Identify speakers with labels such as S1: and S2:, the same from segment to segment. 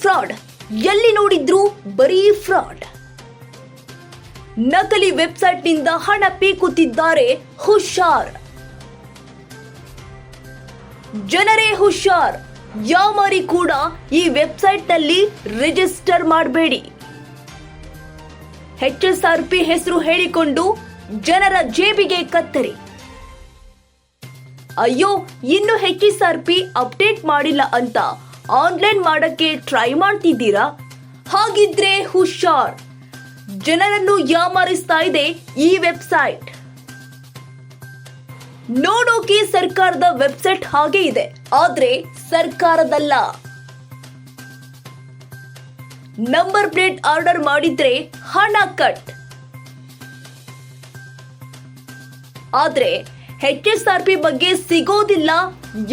S1: Fraud. ಎಲ್ಲಿ ನೋಡಿದ್ರು ಬರೀ ಫ್ರಾಡ್. ನಕಲಿ ವೆಬ್ಸೈಟ್ನಿಂದ ಹಣ ಪೀಕುತ್ತಿದ್ದಾರೆ ಹುಷಾರ್. ಜನರೇ ಹುಷಾರ್. ಯಾಮಾರಿ ಕೂಡ ಈ ವೆಬ್ಸೈಟ್ನಲ್ಲಿ ರಿಜಿಸ್ಟರ್ ಮಾಡಬೇಡಿ. ಎಚ್ ಎಸ್ ಆರ್ ಪಿ ಹೆಸರು ಹೇಳಿಕೊಂಡು ಜನರ ಜೇಬಿಗೆ ಕತ್ತರಿ. ಅಯ್ಯೋ, ಇನ್ನು H S R P update ಮಾಡಿಲ್ಲ ಅಂತ ಆನ್ಲೈನ್ ಮಾಡಕ್ಕೆ ಟ್ರೈ ಮಾಡ್ತಿದ್ದೀರಾ? ಹಾಗಿದ್ರೆ ಹುಷಾರ್. ಜನರನ್ನು ಯಾಮಾರಿಸ್ತಾ ಇದೆ ಈ ವೆಬ್ಸೈಟ್ ನೋಡೋಕೆ ಸರ್ಕಾರದ ವೆಬ್ಸೈಟ್ ಹಾಗೆ ಇದೆ, ಆದ್ರೆ ಸರ್ಕಾರದಲ್ಲ. ನಂಬರ್ ಪ್ಲೇಟ್ ಆರ್ಡರ್ ಮಾಡಿದ್ರೆ ಹಣ ಕಟ್ ಆದ್ರೆ ಎಚ್ ಎಸ್ ಆರ್ ಪಿ ಬಗ್ಗೆ ಸಿಗೋದಿಲ್ಲ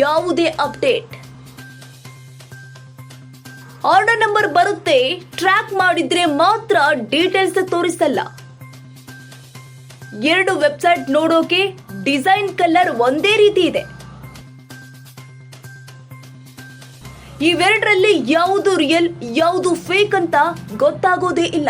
S1: ಯಾವುದೇ ಅಪ್ಡೇಟ್ ಆರ್ಡರ್ ನಂಬರ್ ಬರುತ್ತೆ. ಟ್ರ್ಯಾಕ್ ಮಾಡಿದ್ರೆ ಮಾತ್ರ ಡೀಟೇಲ್ಸ್ ತೋರಿಸಲ್ಲ. ಎರಡು ವೆಬ್ಸೈಟ್ ನೋಡೋಕೆ ಡಿಸೈನ್ ಕಲರ್ ಒಂದೇ ರೀತಿ ಇದೆ. ಇವೆರಡರಲ್ಲಿ ಯಾವುದು ರಿಯಲ್, ಯಾವುದು ಫೇಕ್ ಅಂತ ಗೊತ್ತಾಗೋದೇ ಇಲ್ಲ.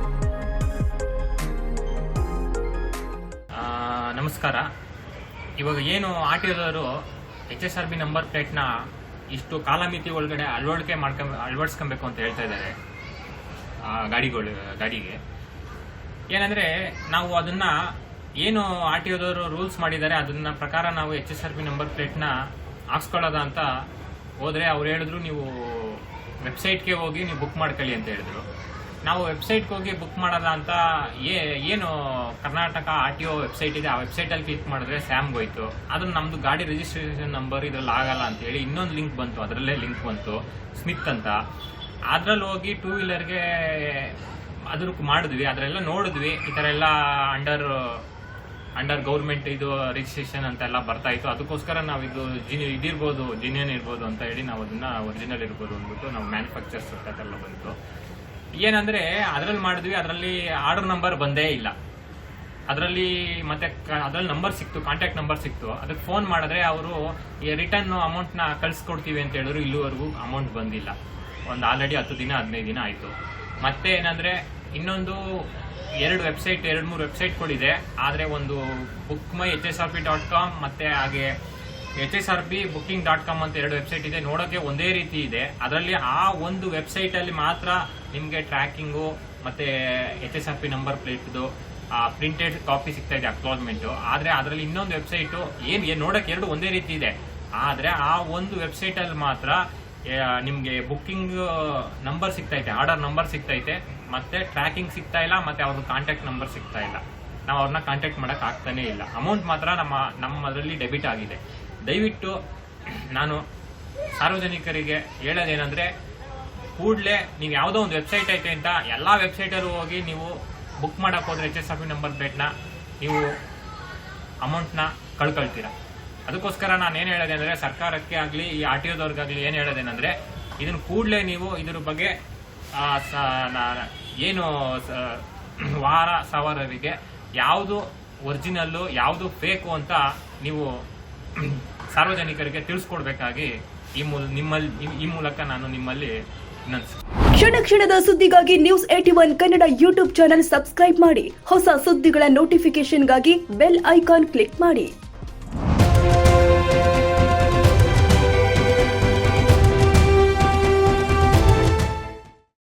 S2: ನಮಸ್ಕಾರ. ಇವಾಗ ಏನು ಒದವರು H S R B number ಪ್ಲೇಟ್ನ ಇಷ್ಟು ಕಾಲಮಿತಿ ಒಳಗಡೆ ಅಳವಡಿಕೆ ಮಾಡ್ಕೊ ಅಳವಡಿಸ್ಕೊಬೇಕು ಅಂತ ಹೇಳ್ತಾ ಇದ್ದಾರೆ ಆ, ಗಾಡಿಗಳು ಗಾಡಿಗೆ. ಏನಂದ್ರೆ ನಾವು ಅದನ್ನ ಏನು ಆರ್ ಟಿ ಒದವರು ರೂಲ್ಸ್ ಮಾಡಿದ್ದಾರೆ ಅದನ್ನ ಪ್ರಕಾರ ನಾವು H S R B number ಪ್ಲೇಟ್ನ ಹಾಕ್ಸ್ಕೊಳ್ಳೋದ ಅಂತ ಹೋದರೆ ಅವ್ರು ಹೇಳಿದ್ರು ನೀವು ವೆಬ್ಸೈಟ್ಗೆ ಹೋಗಿ ನೀವು ಬುಕ್ ಮಾಡ್ಕೊಳ್ಳಿ ಅಂತ ಹೇಳಿದ್ರು. ನಾವು ವೆಬ್ಸೈಟ್ಗೆ ಹೋಗಿ ಬುಕ್ ಮಾಡಲ್ಲ ಅಂತ ಏನು Karnataka R T O website ಇದೆ, ಆ ವೆಬ್ಸೈಟಲ್ಲಿ ಕ್ಲಿಕ್ ಮಾಡಿದ್ರೆ ಸ್ಯಾಮ್ ಹೋಯ್ತು. ಅದ್ರ ನಮ್ದು ಗಾಡಿ ರಿಜಿಸ್ಟ್ರೇಷನ್ ನಂಬರ್ ಇದ್ರಲ್ಲಿ ಆಗಲ್ಲ ಅಂತ ಹೇಳಿ ಇನ್ನೊಂದು ಲಿಂಕ್ ಬಂತು, ಅದರಲ್ಲೇ ಲಿಂಕ್ ಬಂತು ಸ್ಮಿತ್ ಅಂತ. ಅದ್ರಲ್ಲಿ ಹೋಗಿ ಟೂ ವೀಲರ್ಗೆ ಅದ್ರ ಮಾಡಿದ್ವಿ, ಅದರೆಲ್ಲ ನೋಡಿದ್ವಿ, ಈ ಥರ ಎಲ್ಲ ಅಂಡರ್ ಅಂಡರ್ ಗೌರ್ಮೆಂಟ್ ಇದು ರಿಜಿಸ್ಟ್ರೇಷನ್ ಅಂತ ಎಲ್ಲ ಬರ್ತಾ ಇತ್ತು. ಅದಕ್ಕೋಸ್ಕರ ನಾವು ಇದು ಜಿನ್ ಇದಿರ್ಬೋದು ಜಿನಿಯನ್ ಇರ್ಬೋದು ಅಂತ ಹೇಳಿ ನಾವು ಅದನ್ನ ಒರಿಜಿನಲ್ ಇರ್ಬೋದು ಅಂದ್ಬಿಟ್ಟು ನಾವು ಮ್ಯಾನುಫ್ಯಾಕ್ಚರ್ಸ್ ಅದೆಲ್ಲ ಬಂತು. ಏನಂದ್ರೆ, ಅದ್ರಲ್ಲಿ ಮಾಡಿದ್ವಿ, ಅದರಲ್ಲಿ ಆರ್ಡರ್ ನಂಬರ್ ಬಂದೇ ಇಲ್ಲ. ಅದರಲ್ಲಿ ಮತ್ತೆ ಅದ್ರಲ್ಲಿ ನಂಬರ್ ಸಿಕ್ತು ಕಾಂಟ್ಯಾಕ್ಟ್ ನಂಬರ್ ಸಿಕ್ತು. ಅದಕ್ಕೆ ಫೋನ್ ಮಾಡಿದ್ರೆ ಅವರು ರಿಟರ್ನ್ ಅಮೌಂಟ್ನ ಕಳ್ಸಿಕೊಡ್ತೀವಿ ಅಂತ ಹೇಳಿದ್ರು, ಇಲ್ಲಿವರೆಗೂ ಅಮೌಂಟ್ ಬಂದಿಲ್ಲ. ಒಂದು ಆಲ್ರೆಡಿ ಹತ್ತು ದಿನ, ಹದಿನೈದು ದಿನ ಆಯಿತು. ಮತ್ತೆ ಏನಂದ್ರೆ, ಇನ್ನೊಂದು ಎರಡು ವೆಬ್ಸೈಟ್ ಎರಡು ಮೂರು ವೆಬ್ಸೈಟ್ಗಳಿದೆ ಆದರೆ ಒಂದು book my H S R P dot com ಮತ್ತೆ ಹಾಗೆ H S R P booking dot com ಅಂತ ಎರಡು ವೆಬ್ಸೈಟ್ ಇದೆ. ನೋಡೋಕ್ಕೆ ಒಂದೇ ರೀತಿ ಇದೆ. ಅದರಲ್ಲಿ ಆ ಒಂದು ವೆಬ್ಸೈಟ್ ಅಲ್ಲಿ ಮಾತ್ರ ನಿಮಗೆ ಟ್ರ್ಯಾಕಿಂಗು ಮತ್ತೆ H S R P number ಪ್ಲೇಟ್ದು printed copy ಸಿಗ್ತಾ ಇದೆ ಅಕ್ನಾಲಜ್ಮೆಂಟ್ ಆದ್ರೆ ಅದರಲ್ಲಿ ಇನ್ನೊಂದು ವೆಬ್ಸೈಟ್ ಏನ್ ನೋಡಕ್ಕೆ ಎರಡು ಒಂದೇ ರೀತಿ ಇದೆ. ಆದರೆ ಆ ಒಂದು ವೆಬ್ಸೈಟ್ ಅಲ್ಲಿ ಮಾತ್ರ ನಿಮಗೆ ಬುಕ್ಕಿಂಗ್ ನಂಬರ್ ಸಿಗ್ತೈತೆ ಆರ್ಡರ್ ನಂಬರ್ ಸಿಗ್ತೈತೆ ಮತ್ತೆ ಟ್ರ್ಯಾಕಿಂಗ್ ಸಿಗ್ತಾ ಇಲ್ಲ, ಮತ್ತೆ ಅವ್ರ ಕಾಂಟ್ಯಾಕ್ಟ್ ನಂಬರ್ ಸಿಗ್ತಾ ಇಲ್ಲ. ನಾವು ಅವ್ರನ್ನ ಕಾಂಟ್ಯಾಕ್ಟ್ ಮಾಡಕ್ ಆಗ್ತಾನೆ ಇಲ್ಲ. ಅಮೌಂಟ್ ಮಾತ್ರ ನಮ್ಮ, ನಮ್ಮದರಲ್ಲಿ ಡೆಬಿಟ್ ಆಗಿದೆ. ದಯವಿಟ್ಟು ನಾನು ಸಾರ್ವಜನಿಕರಿಗೆ ಹೇಳೋದೇನೆಂದ್ರೆ, ಕೂಡಲೇ ನೀವು ಯಾವುದೋ ಒಂದು ವೆಬ್ಸೈಟ್ ಐತೆ ಅಂತ ಎಲ್ಲ ವೆಬ್ಸೈಟಲ್ಲೂ ಹೋಗಿ ನೀವು ಬುಕ್ ಮಾಡೋಕ್ಕೆ ಹೋದ್ರೆ ಎಚ್ ಎಸ್ ಆಫ್ ನಂಬರ್ ಪ್ಲೇಟ್ನ ನೀವು ಅಮೌಂಟ್ನ ಕಳ್ಕೊಳ್ತೀರ. ಅದಕ್ಕೋಸ್ಕರ ನಾನು ಏನು ಹೇಳೋದೇನೆಂದರೆ, ಸರ್ಕಾರಕ್ಕೆ ಆಗಲಿ, ಈ ಆರ್ ಟಿ ಒದವ್ರಿಗಾಗಲಿ ಏನು ಹೇಳೋದೇನೆಂದರೆ ಇದನ್ನು ಕೂಡಲೇ ನೀವು ಇದ್ರ ಬಗ್ಗೆ ಏನು ವಾರ ಸವಾರರಿಗೆ ಯಾವುದು ಒರಿಜಿನಲ್ಲು ಯಾವುದು ಫೇಕು ಅಂತ ನೀವು ಸಾರ್ವಜನಿಕರಿಗೆ ತಿಳಿಸ್ಕೊಡ್ಬೇಕಾಗಿ ಈ ಮೂಲ ನಿಮ್ಮಲ್ಲಿ ಈ- ಮೂಲಕ ನಾನು ನಿಮ್ಮಲ್ಲಿ
S1: ಕ್ಷಣ ಕ್ಷಣದ ಸುದ್ದಿಗಾಗಿ news eighty one Kannada YouTube channel subscribe ಮಾಡಿ. ಹೊಸ ಸುದ್ದಿಗಳ ನೋಟಿಫಿಕೇಶನ್ಗಾಗಿ ಬೆಲ್ ಐಕಾನ್ ಕ್ಲಿಕ್ ಮಾಡಿ.